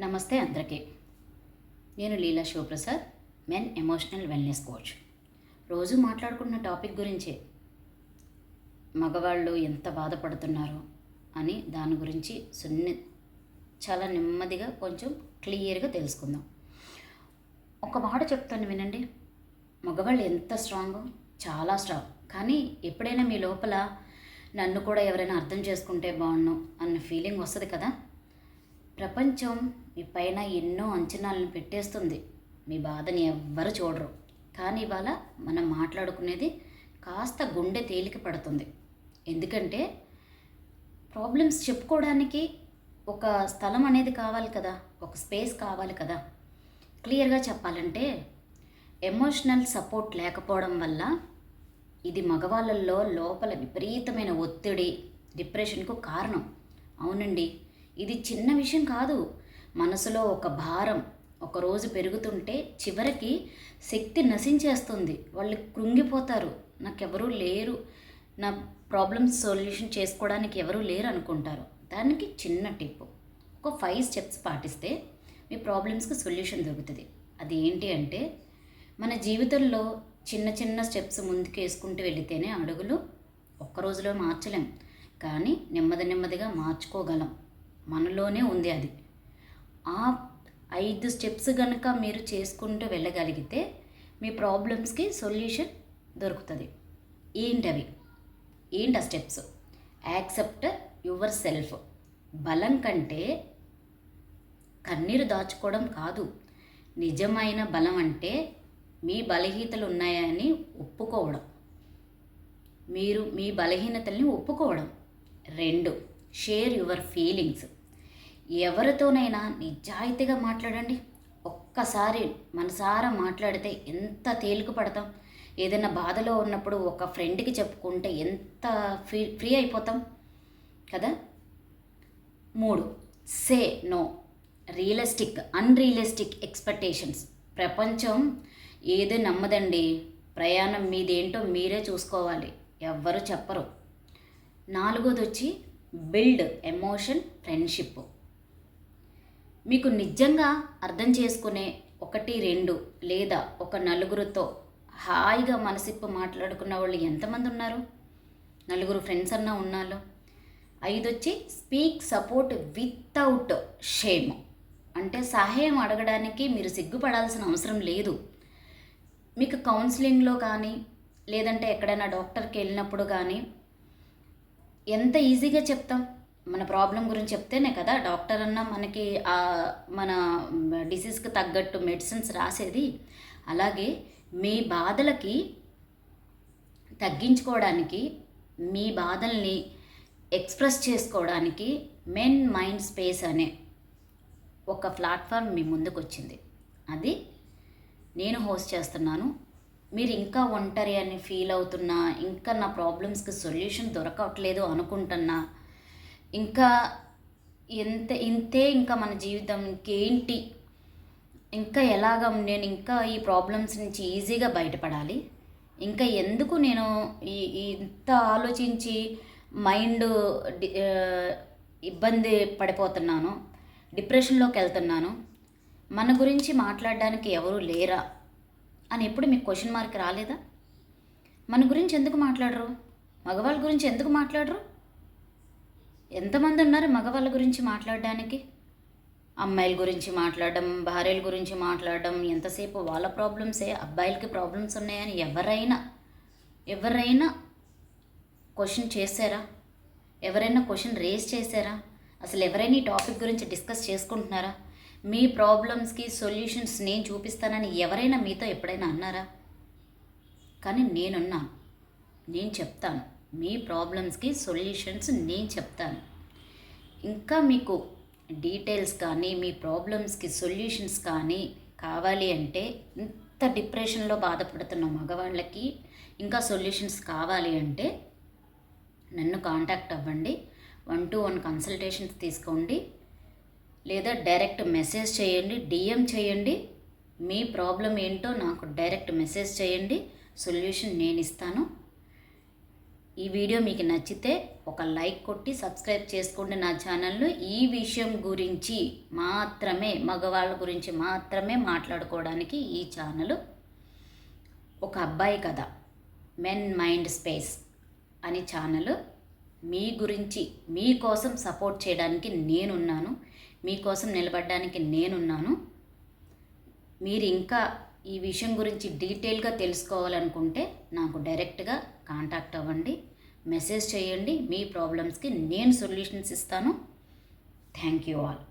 నమస్తే అందరికీ. నేను Leela Sivaprasad men emotional wellness coach. రోజు మాట్లాడుకున్న టాపిక్ గురించే. మగవాళ్ళు ఎంత బాధపడుతున్నారో అని దాని గురించి సున్ని చాలా నెమ్మదిగా కొంచెం క్లియర్గా తెలుసుకుందాం. ఒక మాట చెప్తాను వినండి. మగవాళ్ళు ఎంత స్ట్రాంగ్? చాలా స్ట్రాంగ్. కానీ ఎప్పుడైనా మీ లోపల నన్ను కూడా ఎవరైనా అర్థం చేసుకుంటే బాగుండు అన్న ఫీలింగ్ వస్తుంది కదా? ప్రపంచం మీ పైన ఎన్నో అంచనాలను పెట్టేస్తుంది. మీ బాధని ఎవ్వరు చూడరు. కానీ ఇవాళ మనం మాట్లాడుకునేది కాస్త గుండె తేలిక పడుతుంది. ఎందుకంటే ప్రాబ్లమ్స్ చెప్పుకోవడానికి ఒక స్థలం అనేది కావాలి కదా ఒక స్పేస్ కావాలి కదా. క్లియర్గా చెప్పాలంటే ఎమోషనల్ సపోర్ట్ లేకపోవడం వల్ల ఇది మగవాళ్ళల్లో లోపల విపరీతమైన ఒత్తిడి డిప్రెషన్కు కారణం. అవునండి ఇది చిన్న విషయం కాదు. మనసులో ఒక భారం ఒక రోజు పెరుగుతుంటే చివరికి శక్తి నశించేస్తుంది. వాళ్ళు కృంగిపోతారు. నాకెవరూ లేరు. నా ప్రాబ్లమ్స్ సొల్యూషన్ చేసుకోవడానికి ఎవరూ లేరు అనుకుంటారు. దానికి చిన్న టిప్. ఒక ఫైవ్ స్టెప్స్ పాటిస్తే మీ ప్రాబ్లమ్స్కి సొల్యూషన్ దొరుకుతుంది. అది ఏంటి అంటే మన జీవితంలో చిన్న చిన్న స్టెప్స్ ముందుకు వేసుకుంటూ వెళితేనే అడుగులు ఒక్క రోజులో మార్చలేం. కానీ నెమ్మది నెమ్మదిగా మార్చుకోగలం. మనలోనే ఉంది అది. ఆ ఐదు స్టెప్స్ కనుక మీరు చేసుకుంటూ వెళ్ళగలిగితే మీ ప్రాబ్లమ్స్కి సొల్యూషన్ దొరుకుతుంది. ఏంటవి? ఏంటి ఆ స్టెప్స్? Accept your self. బలం కంటే కన్నీరు దాచుకోవడం కాదు. నిజమైన బలం అంటే మీ బలహీనతలు ఉన్నాయని ఒప్పుకోవడం. మీరు మీ బలహీనతల్ని ఒప్పుకోవడం. రెండు షేర్ యువర్ ఫీలింగ్స్. ఎవరితోనైనా నిజాయితీగా మాట్లాడండి. ఒక్కసారి మనసారా మాట్లాడితే ఎంత తేలిక పడతాం. ఏదైనా బాధలో ఉన్నప్పుడు ఒక ఫ్రెండ్కి చెప్పుకుంటే ఎంత ఫ్రీ ఫ్రీ అయిపోతాం. కదా? మూడు say no. Realistic unrealistic expectations. ప్రపంచం ఏది నమ్మదండి? ప్రయాణం మీదేంటో మీరే చూసుకోవాలి. ఎవ్వరు చెప్పరు. నాలుగోది వచ్చి బిల్డ్ ఎమోషన్ ఫ్రెండ్షిప్. మీకు నిజంగా అర్థం చేసుకునే ఒకటి రెండు లేదా ఒక నలుగురితో హాయిగా మనసిప్పు మాట్లాడుకున్న వాళ్ళు ఎంతమంది ఉన్నారు? నలుగురు ఫ్రెండ్స్ అన్నా ఉన్నాలో? ఐదు వచ్చి స్పీక్ సపోర్ట్ వితౌట్ షేమ్ అంటే సహాయం అడగడానికి మీరు సిగ్గుపడాల్సిన అవసరం లేదు. మీకు కౌన్సిలింగ్లో కానీ లేదంటే ఎక్కడైనా డాక్టర్కి వెళ్ళినప్పుడు కానీ ఎంత ఈజీగా చెప్తాం? మన ప్రాబ్లం గురించి చెప్తేనే కదా డాక్టర్ అన్న మనకి ఆ మన డిసీజ్కి తగ్గట్టు మెడిసిన్స్ రాసేది. అలాగే మీ బాధలకి తగ్గించుకోవడానికి మీ బాధల్ని ఎక్స్ప్రెస్ చేసుకోవడానికి మెన్ మైండ్ స్పేస్ అనే ఒక ప్లాట్ఫామ్ మీ ముందుకు వచ్చింది అది నేను హోస్ట్ చేస్తున్నాను. మీరు ఇంకా ఒంటరి అని ఫీల్ అవుతున్నా ఇంకా నా ప్రాబ్లమ్స్కి సొల్యూషన్ దొరకట్లేదు అనుకుంటున్నా ఇంకా ఎంత ఇంతే ఇంకా మన జీవితం ఇంకేంటి ఇంకా ఎలాగ నేను ఇంకా ఈ ప్రాబ్లమ్స్ నుంచి ఈజీగా బయటపడాలి? ఇంకా ఎందుకు నేను ఈ ఇంత ఆలోచించి మైండ్ ఇబ్బంది పడిపోతున్నాను? డిప్రెషన్లోకి వెళ్తున్నాను? మన గురించి మాట్లాడడానికి ఎవరు లేరా? అని ఎప్పుడు మీకు క్వశ్చన్ మార్క్ రాలేదా? మన గురించి ఎందుకు మాట్లాడరు? మగవాళ్ళ గురించి ఎందుకు మాట్లాడరు? ఎంతమంది ఉన్నారు మగవాళ్ళ గురించి మాట్లాడడానికి? అమ్మాయిల గురించి మాట్లాడడం భార్యల గురించి మాట్లాడడం ఎంతసేపు వాళ్ళ ప్రాబ్లమ్సే అబ్బాయిలకి ప్రాబ్లమ్స్ ఉన్నాయని ఎవరైనా ఎవరైనా క్వశ్చన్ చేశారా? ఎవరైనా క్వశ్చన్ రేస్ చేశారా? అసలు ఎవరైనా ఈ టాపిక్ గురించి డిస్కస్ చేసుకుంటున్నారా? మీ ప్రాబ్లమ్స్కి సొల్యూషన్స్ నేను చూపిస్తానని ఎవరైనా మీతో ఎప్పుడైనా అన్నారా? కానీ నేనున్నాను. నేను చెప్తాను. మీ ప్రాబ్లమ్స్కి సొల్యూషన్స్ నేను చెప్తాను. ఇంకా మీకు డీటెయిల్స్ కానీ మీ ప్రాబ్లమ్స్కి సొల్యూషన్స్ కానీ కావాలి అంటే ఇంత డిప్రెషన్లో బాధపడుతున్న మగవాళ్ళకి ఇంకా సొల్యూషన్స్ కావాలి అంటే నన్ను కాంటాక్ట్ అవ్వండి. వన్ టు వన్ కన్సల్టేషన్స్ తీసుకోండి. లేదా డైరెక్ట్ మెసేజ్ చేయండి డిఎం చేయండి. మీ ప్రాబ్లం ఏంటో నాకు డైరెక్ట్ మెసేజ్ చేయండి. సొల్యూషన్ నేను ఇస్తాను. ఈ వీడియో మీకు నచ్చితే ఒక లైక్ కొట్టి సబ్స్క్రైబ్ చేసుకోండి నా ఛానల్లో ఈ విషయం గురించి మాత్రమే మగవాళ్ళ గురించి మాత్రమే మాట్లాడుకోవడానికి ఈ ఛానల్ ఒక అబ్బాయి కథ మెన్ మైండ్ స్పేస్ అని ఛానల్. మీ గురించి మీకోసం సపోర్ట్ చేయడానికి నేనున్నాను. మీకోసం నిలబడడానికి నేనున్నాను. మీరు ఇంకా ఈ విషయం గురించి డీటెయిల్గా తెలుసుకోవాలనుకుంటే నాకు డైరెక్ట్గా కాంటాక్ట్ అవ్వండి మెసేజ్ చేయండి మీ ప్రాబ్లమ్స్కి నేను సొల్యూషన్స్ ఇస్తాను. Thank you all.